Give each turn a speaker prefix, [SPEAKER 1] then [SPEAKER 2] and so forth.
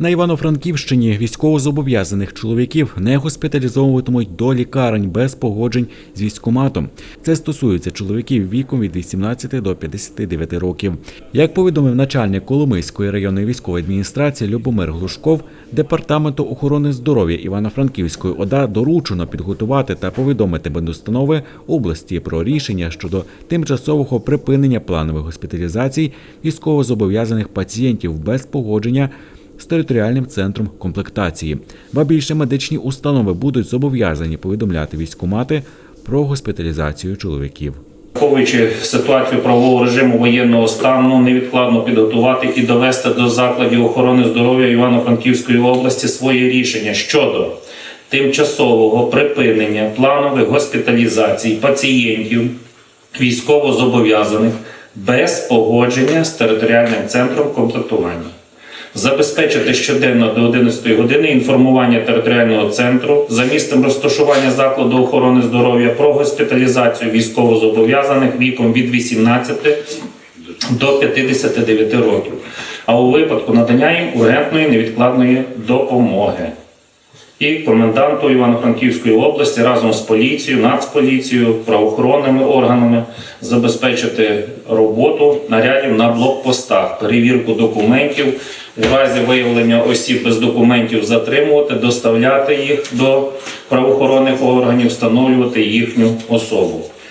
[SPEAKER 1] На Івано-Франківщині військовозобов'язаних чоловіків не госпіталізовуватимуть до лікарень без погоджень з військкоматом. Це стосується чоловіків віком від 18 до 59 років. Як повідомив начальник Коломийської районної військової адміністрації Любомир Глушков, департаменту охорони здоров'я Івано-Франківської ОДА доручено підготувати та повідомити медустанови області про рішення щодо тимчасового припинення планових госпіталізацій військовозобов'язаних пацієнтів без погодження з територіальним центром комплектації. Ба більше медичні установи будуть зобов'язані повідомляти військкомати про госпіталізацію чоловіків.
[SPEAKER 2] Враховуючи ситуацію правового режиму воєнного стану, невідкладно підготувати і довести до закладів охорони здоров'я Івано-Франківської області своє рішення щодо тимчасового припинення планових госпіталізацій пацієнтів військовозобов'язаних без погодження з територіальним центром комплектування. Забезпечити щоденно до 11 години інформування територіального центру за місцем розташування закладу охорони здоров'я про госпіталізацію військовозобов'язаних віком від 18 до 59 років, а у випадку надання їм ургентної невідкладної допомоги. І коменданту Івано-Франківської області разом з поліцією, нацполіцією, правоохоронними органами забезпечити роботу нарядів на блокпостах, перевірку документів, в разі виявлення осіб без документів затримувати, доставляти їх до правоохоронних органів, встановлювати їхню особу.